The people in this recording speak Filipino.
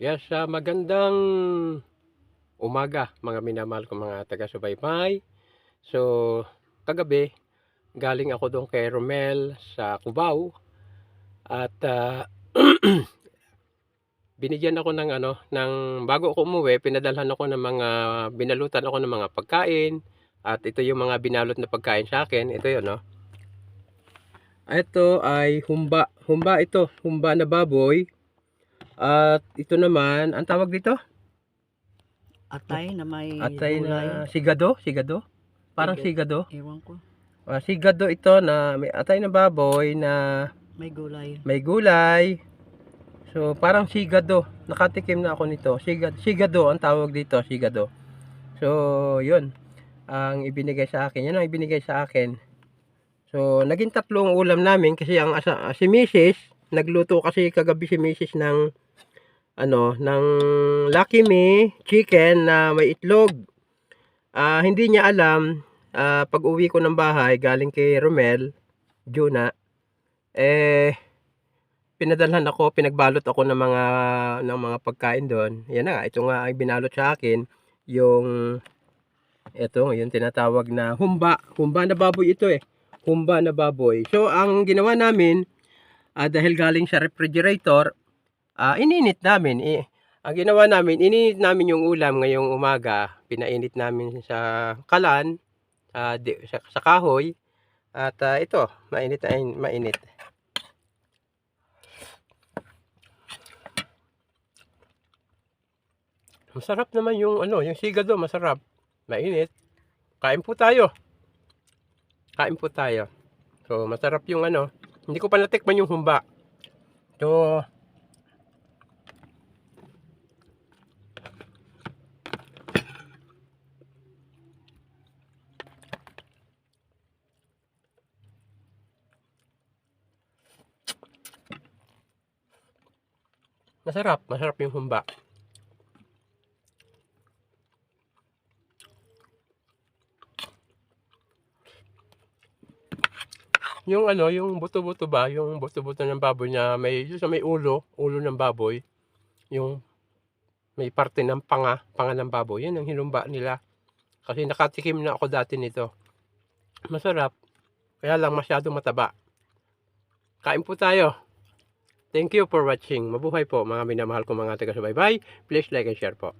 Yes, ah, magandang umaga mga minamahal ko mga taga-subaybay. So, kagabi, galing ako doon kay Romel sa Cubao at ah, binigyan ako ng ano, ng bago ako umuwi, pinadalhan ako ng mga binalutan ako ng mga pagkain at ito yung mga binalot na pagkain sa akin. Ito 'yon, no. Ito ay humba. Humba ito, humba na baboy. At ito naman, ang tawag dito? Atay na may Atay gulay. na sigado, sigado. Parang sigado. Ewan ko. Ah, sigado ito na may atay na baboy na May gulay. may gulay. So, parang sigado. Nakatikim na ako nito. Sigado, sigado ang tawag dito, sigado. So, yun. Ang ibinigay sa akin. Yan ang ibinigay sa akin. So, naging tatlong ulam namin kasi ang asa, si Mrs. nagluto kasi kagabi si Mrs. ng ano, ng Lucky Me chicken na may itlog. Ah, hindi niya alam ah, pag uwi ko ng bahay galing kay Romel, Juna, eh pinadalhan ako, pinagbalot ako ng mga ng mga pagkain doon. Yan na nga, ito nga ay binalot sa akin yung ito, yung tinatawag na humba. Humba na baboy ito eh. Humba na baboy. So, ang ginawa namin, ah, dahil galing sa refrigerator, ah, ininit namin. Eh, ang ginawa namin, ininit namin yung ulam ngayong umaga. Pinainit namin sa kalan, ah, di, sa, sa kahoy. At ah, ito, mainit na mainit. Masarap naman yung ano, yung sigado, masarap. Mainit. Kain po tayo. Kain po tayo. So, masarap yung ano. Hindi ko pa natikman yung humba. So, masarap. Masarap yung humba. Yung ano, yung buto-buto ba, yung buto-buto ng baboy na may sa may ulo, ulo ng baboy, yung may parte ng panga, panga ng baboy, yun ang hinumba nila. Kasi nakatikim na ako dati nito. Masarap, kaya lang masyado mataba. Kain po tayo. Thank you for watching. Mabuhay po mga minamahal ko mga taga-subaybay. Please like and share po.